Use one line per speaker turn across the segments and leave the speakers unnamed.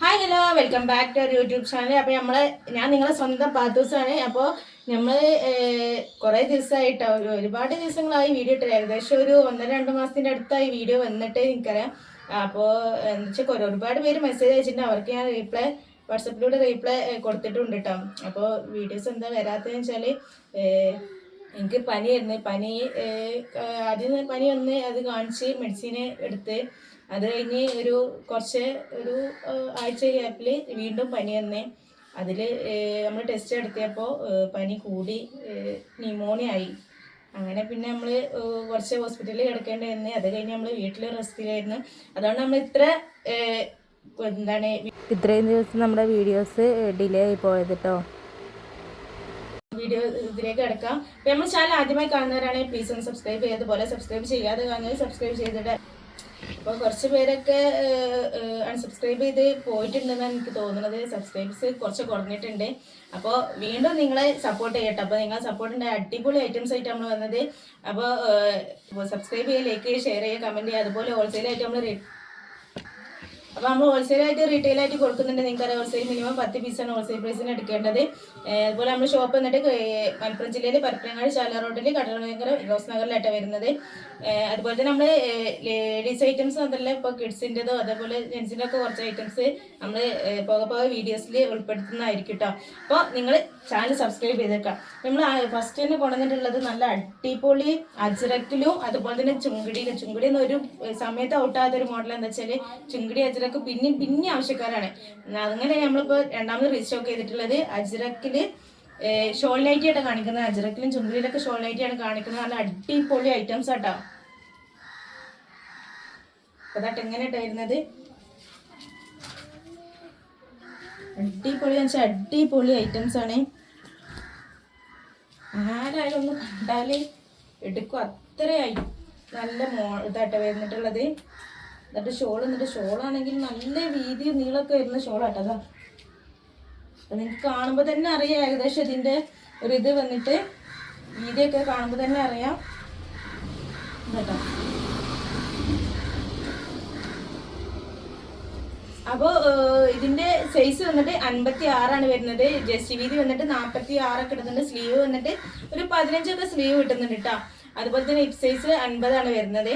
Hi hello welcome back to YouTube channel അപ്പോൾ നമ്മളെ ഞാൻ നിങ്ങളെ സ്വന്തം പാത്തൂസാണ്. അപ്പോൾ നമ്മൾ കുറേ ദിവസമായിട്ട് ഒരു- ഒരുപാട് ദിവസങ്ങളായി വീഡിയോ ഇട്ട് ഏകദേശം ഒരു ഒന്നര രണ്ട് മാസത്തിന്റെ അടുത്തായി വീഡിയോ വന്നിട്ട് എനിക്കറിയാം. അപ്പോൾ എന്ന് വെച്ചാൽ ഒരുപാട് പേര് മെസ്സേജ് അയച്ചിട്ടുണ്ട്. അവർക്ക് ഞാൻ റീപ്ലൈ വാട്സപ്പിലൂടെ റീപ്ലൈ കൊടുത്തിട്ടുണ്ട് കേട്ടോ അപ്പോൾ വീഡിയോസ് എന്താ വരാത്തതെന്ന് വെച്ചാൽ എനിക്ക് പനിയായിരുന്നു. പനി ആദ്യം പനി വന്ന് അത് കാണിച്ച് മെഡിസിൻ എടുത്ത് അത് കഴിഞ്ഞ് ഒരു കുറച്ച് ഒരു ആഴ്ച ഗ്യാപ്പിൽ വീണ്ടും പനി വന്ന് അതിൽ നമ്മൾ ടെസ്റ്റ് നടത്തിയപ്പോൾ പനി കൂടി ന്യൂമോണിയ ആയി. അങ്ങനെ പിന്നെ നമ്മൾ കുറച്ച് ഹോസ്പിറ്റലിൽ കിടക്കേണ്ടി വന്ന് അത് കഴിഞ്ഞ് നമ്മൾ വീട്ടിൽ റെസ്റ്റിലായിരുന്നു അതുകൊണ്ട് നമ്മൾ ഇത്ര എന്താണ്
ഇത്രയും ദിവസം നമ്മുടെ വീഡിയോസ് ഡിലേ ആയി പോയത് കേട്ടോ
വീഡിയോ ഇതിലേക്ക് കിടക്കാം. അപ്പോൾ നമ്മൾ ചാനൽ ആദ്യമായി കാണുന്നവരാണെങ്കിൽ പ്ലീസ് ഒന്ന് സബ്സ്ക്രൈബ് ചെയ്യാം അതുപോലെ സബ്സ്ക്രൈബ് ചെയ്യാതെ കാണുന്നത് സബ്സ്ക്രൈബ് ചെയ്തിട്ട് അപ്പോൾ കുറച്ച് പേരൊക്കെ അൺസബ്സ്ക്രൈബ് ചെയ്ത് പോയിട്ടുണ്ടെന്നാണ് എനിക്ക് തോന്നുന്നത്. സബ്സ്ക്രൈബേഴ്സ് കുറച്ച് കുറഞ്ഞിട്ടുണ്ട്. അപ്പോൾ വീണ്ടും നിങ്ങളെ സപ്പോർട്ട് ചെയ്യട്ടെ. അപ്പോൾ നിങ്ങൾ സപ്പോർട്ടിന്റെ അടിപൊളി ഐറ്റംസ് ആയിട്ട് നമ്മൾ വന്നത്. അപ്പോൾ സബ്സ്ക്രൈബ് ചെയ്യുക ലൈക്ക് ചെയ്യുക ഷെയർ ചെയ്യുക കമന്റ് ചെയ്യുക. അതുപോലെ ഹോൾസെയിലായിട്ട് നമ്മൾ അപ്പോൾ നമ്മൾ ഹോൾസെയിലായിട്ട് റീറ്റെയിൽ ആയിട്ട് കൊടുക്കുന്നുണ്ട്. നിങ്ങൾക്ക് ഹോൾസെയിൽ മിനിമം പത്ത് പീസാണ് ഹോൾസെയിൽ പ്രൈസിന് എടുക്കേണ്ടത്. അതുപോലെ നമ്മൾ ഷോപ്പ് വന്നിട്ട് മലപ്പുറം ജില്ലയിൽ പരപ്പനങ്ങാടി ശാല റോഡിൽ കടലനഗർ റോസ് നഗറിലായിട്ടാണ് വരുന്നത്. അതുപോലെ തന്നെ നമ്മൾ ലേഡീസ് ഐറ്റംസ് അതല്ല ഇപ്പോൾ കിഡ്സിന്റെതോ അതേപോലെ ജെൻസിന്റെ ഒക്കെ കുറച്ച് ഐറ്റംസ് നമ്മൾ പോകെ പോകെ വീഡിയോസിൽ ഉൾപ്പെടുത്തുന്നതായിരിക്കും കേട്ടോ അപ്പോൾ നിങ്ങൾ ചാനൽ സബ്സ്ക്രൈബ് ചെയ്തേക്കാം. നമ്മൾ ഫസ്റ്റ് തന്നെ കൊണ്ടുവന്നിട്ടുള്ളത് നല്ല അടിപൊളി അജ്രക്കിലും അതുപോലെ തന്നെ ചുങ്കിടിയിലും. ചുങ്കിടി എന്നൊരു സമയത്ത് ഔട്ടാകാത്ത ഒരു മോഡൽ എന്താ വെച്ചാൽ ചുങ്കിടി അജ്രക്ക് പിന്നെയും പിന്നെ ആവശ്യക്കാരാണ്. അങ്ങനെ നമ്മളിപ്പോൾ രണ്ടാമത് റീസ്റ്റോക്ക് ചെയ്തിട്ടുള്ളത്. അജ്രക്കിൽ ഷോൾ നൈറ്റി ആയിട്ട് കാണിക്കുന്നത്. അജ്രക്കിലും ചുണ്ടിലൊക്കെ ഷോൾ നൈറ്റിയാണ് കാണിക്കുന്നത്. നല്ല അടിപൊളി ഐറ്റംസ് ആട്ടോ. അതാട്ട് എങ്ങനെയായിട്ട് വരുന്നത്. അടിപൊളി വെച്ചാൽ അടിപൊളി ഐറ്റംസ് ആണ്. ആരായാലും ഒന്ന് കണ്ടാൽ എടുക്കും. അത്രയായി നല്ല മോ ഇതായിട്ട് വരുന്നിട്ടുള്ളത്. എന്നിട്ട് ഷോൾ എന്നിട്ട് ഷോളാണെങ്കിൽ നല്ല വീതി നീളമൊക്കെ വരുന്ന ഷോളാട്ടോ അതാ. അപ്പൊ നിങ്ങൾക്ക് കാണുമ്പോൾ തന്നെ അറിയാം ഏകദേശം ഇതിന്റെ ഒരു ഇത് വന്നിട്ട് വീതിയൊക്കെ കാണുമ്പോൾ തന്നെ അറിയാം. കേട്ടോ അപ്പോൾ ഇതിന്റെ സൈസ് വന്നിട്ട് അൻപത്തി ആറാണ് വരുന്നത്. ജസ്റ്റ് വീതി വന്നിട്ട് നാൽപ്പത്തി ആറൊക്കെ ഇടുന്നുണ്ട് സ്ലീവ് വന്നിട്ട് ഒരു പതിനഞ്ചൊക്കെ സ്ലീവ് കിട്ടുന്നുണ്ട് കേട്ടോ അതുപോലെ തന്നെ ഹിപ് സൈസ് അൻപതാണ് വരുന്നത്.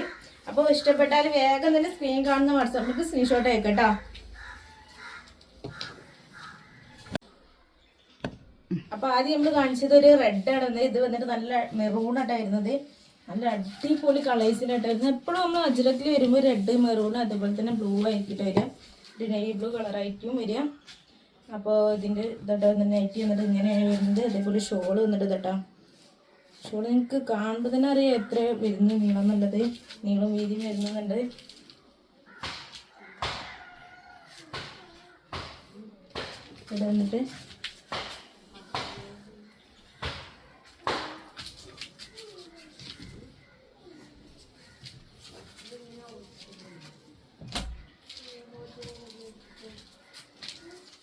അപ്പോൾ ഇഷ്ടപ്പെട്ടാൽ വേഗം തന്നെ സ്ക്രീൻ കാണുന്ന വാട്സാപ്പിലേക്ക് സ്ക്രീൻഷോട്ട് അയക്കട്ടോ. കേട്ടോ അപ്പൊ ആദ്യം നമ്മൾ കാണിച്ചത് ഒരു റെഡ് ആണ്. ഇത് വന്നിട്ട് നല്ല മെറൂൺ ആയിട്ടായിരുന്നത് നല്ല അടിപൊളി കളേഴ്സിനായിട്ടായിരുന്നു എപ്പോഴും നമ്മൾ അജ്രക്കിൽ വരുമ്പോൾ റെഡ് മെറൂൺ അതുപോലെ തന്നെ ബ്ലൂ ആയിരിക്കും വരിക. ഒരു നെയ് ബ്ലൂ കളറായിരിക്കും വരിക. അപ്പോൾ ഇതിന്റെ ഇതട്ടോ നൈറ്റ് വന്നിട്ട് ഇങ്ങനെയാണ് വരുന്നത്. അതേപോലെ ഷോൾ വന്നിട്ട് ഇതട്ടോ. ഷോൾ നിങ്ങൾക്ക് കാണുമ്പോൾ തന്നെ അറിയാം എത്ര വരുന്നു നീളം എന്നുള്ളത് നീളം വീതിയും വരുന്നുണ്ട് ഇവിടെ വന്നിട്ട്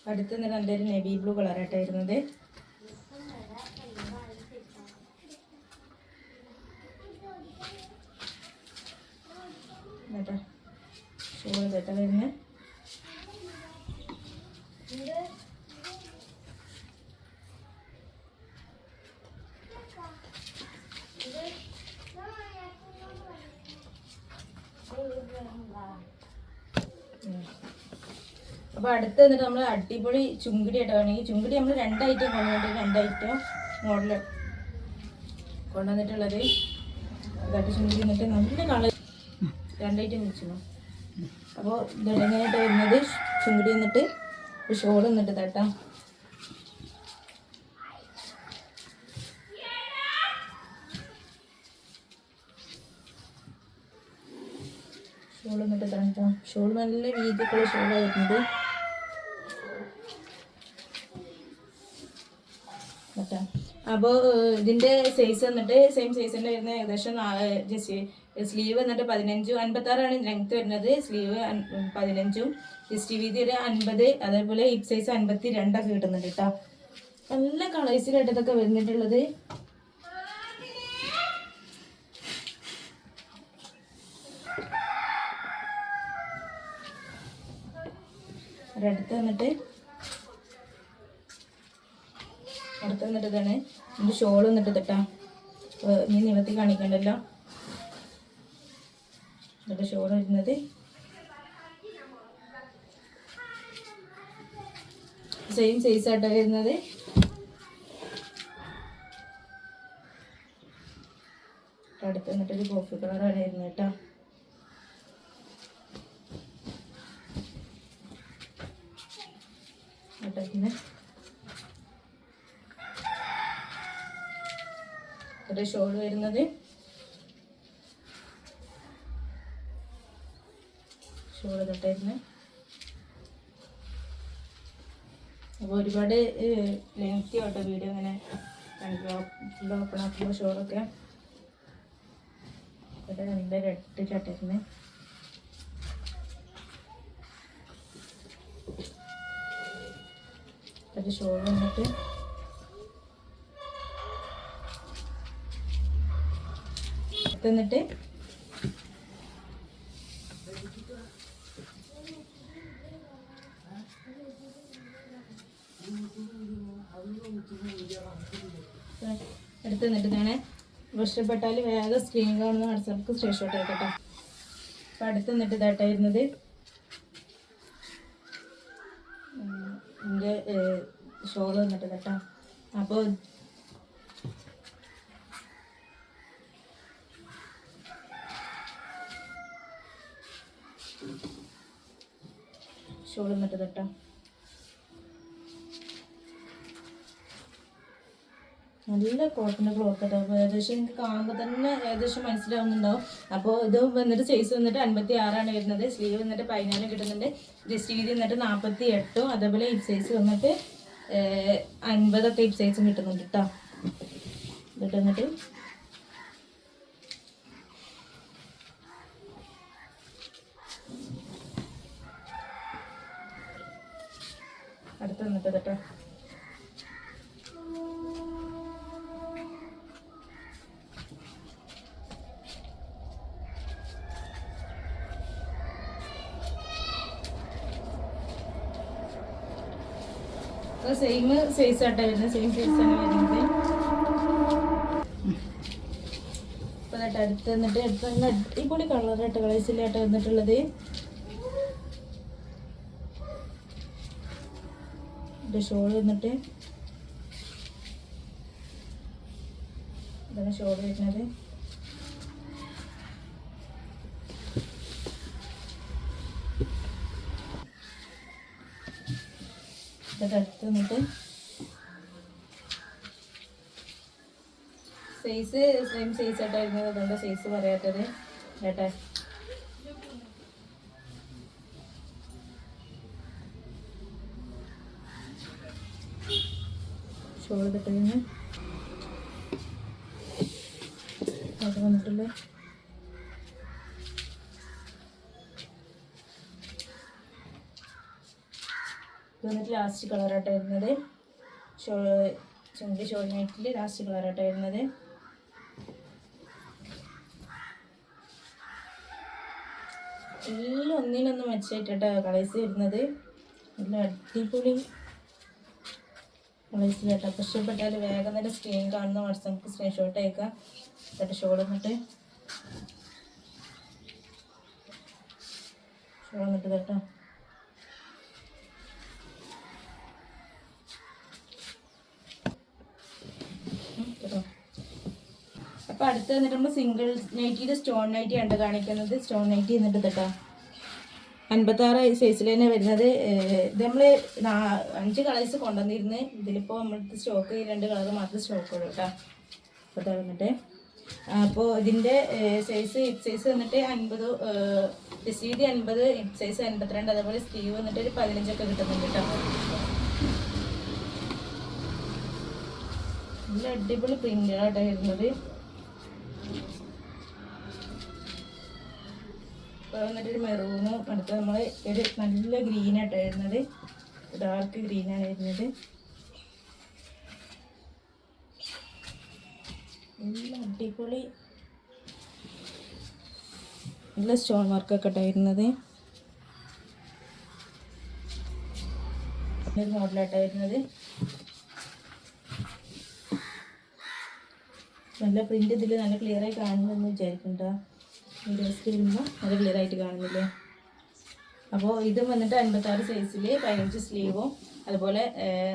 അടുത്ത് നിന്ന് നല്ലൊരു നെവി ബ്ലൂ കളറായിട്ടാണ് വരുന്നത് കേട്ടോ ഷോൾ കേട്ടോ വരുന്നത് അപ്പോൾ അടുത്ത് എന്നിട്ട് നമ്മൾ അടിപൊളി ചുങ്കിടി ആയിട്ട് വേണമെങ്കിൽ. ചുങ്കിടി നമ്മൾ രണ്ട് ഐറ്റം കൊണ്ടുവന്നിട്ട് രണ്ട് ഐറ്റം മോഡൽ കൊണ്ടുവന്നിട്ടുള്ളത്. ഇതായിട്ട് ചുങ്കിടി എന്നിട്ട് നല്ല കളർ. രണ്ട് ഐറ്റം വെച്ചു അപ്പോൾ ഇതെങ്ങനെയായിട്ട് വരുന്നത്. ചുങ്കിടി എന്നിട്ട് ഷോൾ എന്നിട്ട് തട്ടാം ഷോൾ എന്നിട്ട് തട്ടാം ഷോൾ നല്ല രീതിക്കുള്ള ഷോളാണ് അപ്പോൾ ഇതിന്റെ സൈസ് വന്നിട്ട് സെയിം സൈസ് തന്നെ വരുന്നത് ഏകദേശം സ്ലീവ് വന്നിട്ട് പതിനഞ്ചും അൻപത്താറാണ് ലെങ്ത് വരുന്നത്. സ്ലീവ് പതിനഞ്ചും ജസ്റ്റ് വീതി ഒരു അൻപത് അതേപോലെ ഹിപ്പ് സൈസ് അൻപത്തി രണ്ടൊക്കെ കിട്ടുന്നുണ്ട് കേട്ടോ. നല്ല കളേഴ്സിലായിട്ട് ഇതൊക്കെ വരുന്നിട്ടുള്ളത്. ഒരടുത്ത് വന്നിട്ട് അടുത്ത് ഇതാണ്. ഇതിന്റെ ഷോൾ വന്നിട്ട് ഇതിട്ടാ നീ നീളത്തിൽ കാണിക്കണ്ടല്ലോ. എന്റെ ഷോൾ വരുന്നത്. സെയിം സൈസ് ആട്ടോ വരുന്നത്. അടുത്ത് വന്നിട്ടൊരു കോഫി കളറാണ് വരുന്നത് കേട്ടോ. കേട്ടോ പിന്നെ. ഒരു ഷോൾ വരുന്നത്. ഷോൾ തൊട്ടായിരുന്നു അപ്പോൾ ഒരുപാട് ലെങ്തി ആട്ടോ വീഡിയോ ഇങ്ങനെ ഓപ്പൺ ആക്കുമ്പോൾ ഷോളൊക്കെ ഇവിടെ നല്ല ചട്ടായിരുന്നു ഷോൾ വന്നിട്ട് എന്നിട്ട് എടുത്ത് നിന്നിട്ട് ഞാൻ ഇഷ്ടപ്പെട്ടാൽ വേഗം സ്ക്രീൻ കാണുന്ന വാട്സാപ്പ് സ്ക്രീൻഷോട്ട് ആയിക്കോട്ടെ അപ്പം അടുത്ത് നിന്നിട്ട് ഇതായിട്ടായിരുന്നത് എന്റെ ഷോൾ വന്നിട്ട് കേട്ടോ അപ്പോൾ ഷോൾ വന്നിട്ട് കേട്ടോ നല്ല കോട്ടന്റെ ക്ലോത്ത് കേട്ടോ ഏകദേശം എനിക്ക് കാണുമ്പോൾ തന്നെ ഏകദേശം മനസ്സിലാവുന്നുണ്ടാവും. അപ്പോൾ ഇത് വന്നിട്ട് സൈസ് വന്നിട്ട് അൻപത്തി ആറാണ് വരുന്നത്. സ്ലീവ് വന്നിട്ട് പതിനാല് കിട്ടുന്നുണ്ട്. ജസ്റ്റ് വീതി വന്നിട്ട് നാൽപ്പത്തി എട്ടും അതേപോലെ ഹിപ്പ് സൈസ് വന്നിട്ട് അൻപതൊക്കെ ഹിപ്പ് സൈസും കിട്ടുന്നുണ്ട് കേട്ടോ എന്നിട്ട് അടുത്ത് വന്നിട്ട് കേട്ടോ സെയിം സൈസ് ആട്ടോ വരുന്നത്. സെയിം സൈസ് വരുന്നത്. എന്നിട്ട് അടുത്ത് വന്നിട്ട് അടുത്ത് നല്ല അടിപൊളി കളർ ആട്ടോ കളേഴ്സിലാട്ടോ വന്നിട്ടുള്ളത് ഷോൾ വന്നിട്ട് ഇതാണ് ഷോൾ വരുന്നത് അടുത്ത് വന്നിട്ട് സൈസ് സെയിം സൈസ് ആയിട്ടായിരുന്നു. അതുകൊണ്ട് സൈസ് പറയാത്തത്. കേട്ടെ? ഷോൾ കഴിഞ്ഞ് അത് വന്നിട്ടുള്ള ഇത് വന്നിട്ട് ലാസ്റ്റ് കളറായിട്ട് വരുന്നത് ചുണ്ടി ഷോൾ നൈറ്റിൽ ലാസ്റ്റ് കളറായിട്ട് വരുന്നത്. എല്ലാം ഒന്നിനൊന്ന് മെച്ചമായിട്ടാണ് കളേഴ്സ് വരുന്നത്. നല്ല അടിപൊളി കളേഴ്സ് കേട്ടോ അപ്പോൾ ഇഷ്ടപ്പെട്ടാൽ വേഗം തന്നെ സ്ക്രീൻ കാണുന്ന വാട്സാപ്പ് സ്ക്രീൻഷോട്ട് അയക്കാം എന്നിട്ട് ഷോൾ എന്നിട്ട് ഷോൾ എന്നിട്ട് കേട്ടോ കേട്ടോ. അപ്പൊ അടുത്ത് വന്നിട്ട് നമ്മൾ സിംഗിൾ നൈറ്റിയുടെ സ്റ്റോൺ നൈറ്റി ആണ് കാണിക്കുന്നത്. സ്റ്റോൺ നൈറ്റി എന്നിട്ട് കേട്ടോ അൻപത്തി ആറ് സൈസിൽ തന്നെ വരുന്നത്. ഇത് നമ്മൾ അഞ്ച് കളേഴ്സ് കൊണ്ടുവന്നിരുന്ന്. ഇതിലിപ്പോൾ നമ്മൾക്ക് സ്റ്റോക്ക് രണ്ട് കളർ മാത്രമേ സ്റ്റോക്ക് ഉള്ളൂ കേട്ടോ അപ്പോൾ തുടങ്ങിട്ട് അപ്പോൾ ഇതിന്റെ സൈസ് ഹിപ് സൈസ് വന്നിട്ട് അൻപത് വീതി അൻപത് ഹിപ് സൈസ് അൻപത്തിരണ്ട് അതേപോലെ സ്റ്റീവ് വന്നിട്ട് ഒരു പതിനഞ്ചൊക്കെ കിട്ടുന്നുണ്ട് കേട്ടോ നല്ല അടിപൊളി പ്രിന്റുകളാട്ടോ വരുന്നത്. വന്നിട്ടൊരു മെറൂണും അടുത്ത് നമ്മൾ ഒരു നല്ല ഗ്രീനാട്ടോ വരുന്നത് ഡാർക്ക് ഗ്രീനാണ് വരുന്നത്. നല്ല അടിപൊളി. നല്ല സ്റ്റോൺ വർക്കൊക്കെ ഉണ്ടായിരുന്നത് വരുന്നത് നല്ല പ്രിന്റ് ഇതിൽ നല്ല ക്ലിയറായി കാണുന്നതെന്ന് വിചാരിക്കുന്നുണ്ടോ. വീഡിയോസ് വരുമ്പോൾ അത് ക്ലിയർ ആയിട്ട് കാണുന്നില്ലേ? അപ്പോൾ ഇത് വന്നിട്ട് അൻപത്താറ് സൈസിൽ പതിനഞ്ച് സ്ലീവും അതുപോലെ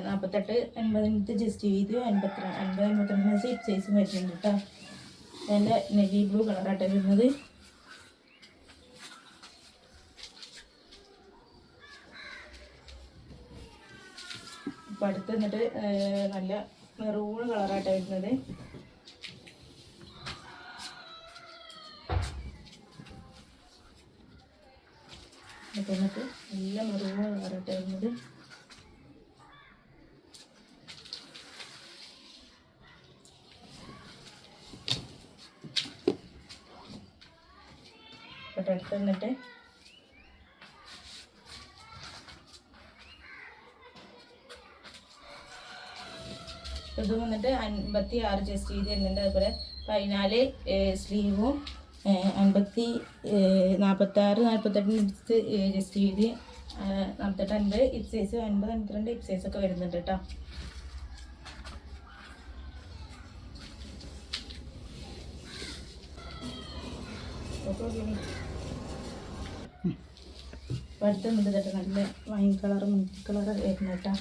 നാൽപ്പത്തെട്ട് അൻപതിനത്തെ ജസ്റ്റ് വീതിയും അൻപത്തി അൻപത് അൻപത്തിരണ്ട് സൈസ് സൈസും വരുന്നുണ്ട് കേട്ടോ അതിന്റെ നെവി ബ്ലൂ കളറായിട്ട് വരുന്നത്. അപ്പോൾ അടുത്ത് എന്നിട്ട് നല്ല മെറൂൺ കളറായിട്ടാണ് വരുന്നത്. എന്നിട്ട് നല്ല മുറിവ് വരട്ടെ എന്നിട്ട്. എന്നിട്ട്. ഇത് വന്നിട്ട് അൻപത്തി ആറ് ജസ്റ്റ് ചെയ്ത് തരുന്നുണ്ട് അതുപോലെ പതിനാല് സ്ലീവും അൻപത്തി നാൽപ്പത്താറ് നാൽപ്പത്തെട്ടിന് ഇപ്സ് ജസ്റ്റ് ചെയ്ത് നാൽപ്പത്തെട്ട് അൻപത് ഇപ് സൈസ് അൻപത് അൻപത്തിരണ്ട് ഇപ് സൈസ് ഒക്കെ വരുന്നുണ്ട് കേട്ടോ അടുത്തുണ്ട് കേട്ടോ നല്ല വൈൻ കളർ മുന്തി കളർ വരുന്ന കേട്ടോ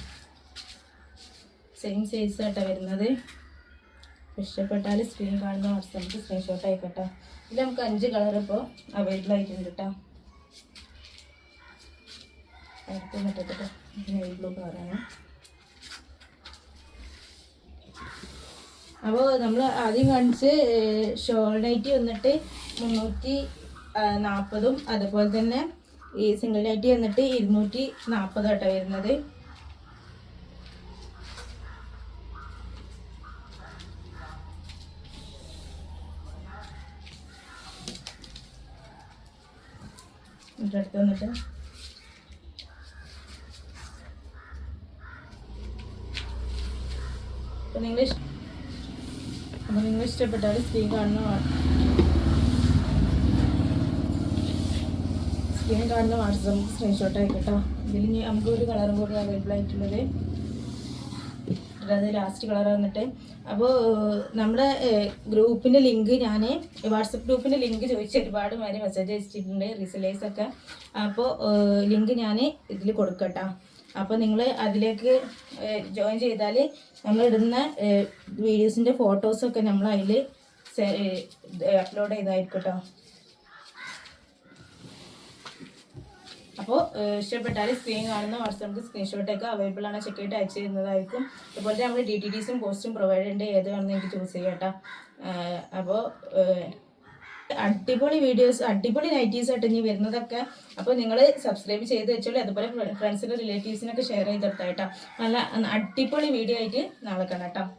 സെയിം സൈസ് കേട്ടോ വരുന്നത്. ഇഷ്ടപ്പെട്ടാൽ സ്ക്രീൻ കാണുന്ന വാട്സാപ്പിൽ സ്ക്രീൻഷോട്ട് ആയിക്കോട്ടെ ഇതിൽ നമുക്ക് അഞ്ച് കളർ ഇപ്പോൾ അവൈലബിൾ ആയിട്ടുണ്ട് കേട്ടോ അടുത്ത് അപ്പോൾ നമ്മൾ ആദ്യം കാണിച്ച് ഷോൾ നൈറ്റി വന്നിട്ട് മുന്നൂറ്റി നാൽപ്പതും അതുപോലെ തന്നെ ഈ സിംഗിൾ നൈറ്റി വന്നിട്ട് ഇരുന്നൂറ്റി നാൽപ്പതായിട്ടാണ് വരുന്നത്. എന്നിട്ട് അടുത്ത് വന്നിട്ട്. അപ്പോൾ നിങ്ങൾ അപ്പോൾ നിങ്ങൾ ഇഷ്ടപ്പെട്ടാൽ സ്ക്രീൻ കാണുന്ന സ്ക്രീൻ കാണുന്ന വാട്സപ്പ് സ്ക്രീൻഷോട്ട് ആയിക്കോട്ടോ ഇതിൽ നമുക്ക് ഒരു കളറും കൂടി അവൈലബിൾ ആയിട്ടുള്ളത് അത് ലാസ്റ്റ് കളർ വന്നിട്ട്. അപ്പോൾ നമ്മുടെ ഗ്രൂപ്പിന്റെ ലിങ്ക് ഞാൻ വാട്സപ്പ് ഗ്രൂപ്പിന്റെ ലിങ്ക് ചോദിച്ച് ഒരുപാട് പേര് മെസ്സേജ് അയച്ചിട്ടുണ്ട് റിസലേഴ്സ് ഒക്കെ. അപ്പോൾ ലിങ്ക് ഞാൻ ഇതിൽ കൊടുക്കട്ടോ. അപ്പോൾ നിങ്ങൾ അതിലേക്ക് ജോയിൻ ചെയ്താൽ നമ്മൾ ഇടുന്ന വീഡിയോസിന്റെ ഫോട്ടോസൊക്കെ നമ്മൾ അതിൽ അപ്ലോഡ് ചെയ്തായിരിക്കും കേട്ടോ അപ്പോൾ ഇഷ്ടപ്പെട്ടാൽ സ്ക്രീൻ കാണുന്ന വാട്സാപ്പിൽ സ്ക്രീൻഷോട്ടൊക്കെ അവൈലബിൾ ആണ്. ചെക്ക് ചെയ്തിട്ട് അയച്ചു തരുന്നതായിരിക്കും. അതുപോലെ നമ്മൾ ഡി ടി ടിസും പോസ്റ്റും പ്രൊവൈഡ് ചെയ്യേണ്ട ഏത് എനിക്ക് ചൂസ് ചെയ്യാം കേട്ടോ. അപ്പോൾ അടിപൊളി വീഡിയോസ് അടിപൊളി നൈറ്റീസ് ആയിട്ട് ഇനി വരുന്നതൊക്കെ. അപ്പോൾ നിങ്ങൾ സബ്സ്ക്രൈബ് ചെയ്ത് വെച്ചോളൂ. അതുപോലെ ഫ്രണ്ട്സിനും റിലേറ്റീവ്സിനൊക്കെ ഷെയർ ചെയ്തെടുത്താ കേട്ടോ. നല്ല അടിപൊളി വീഡിയോ ആയിട്ട് നാളെ കാണാം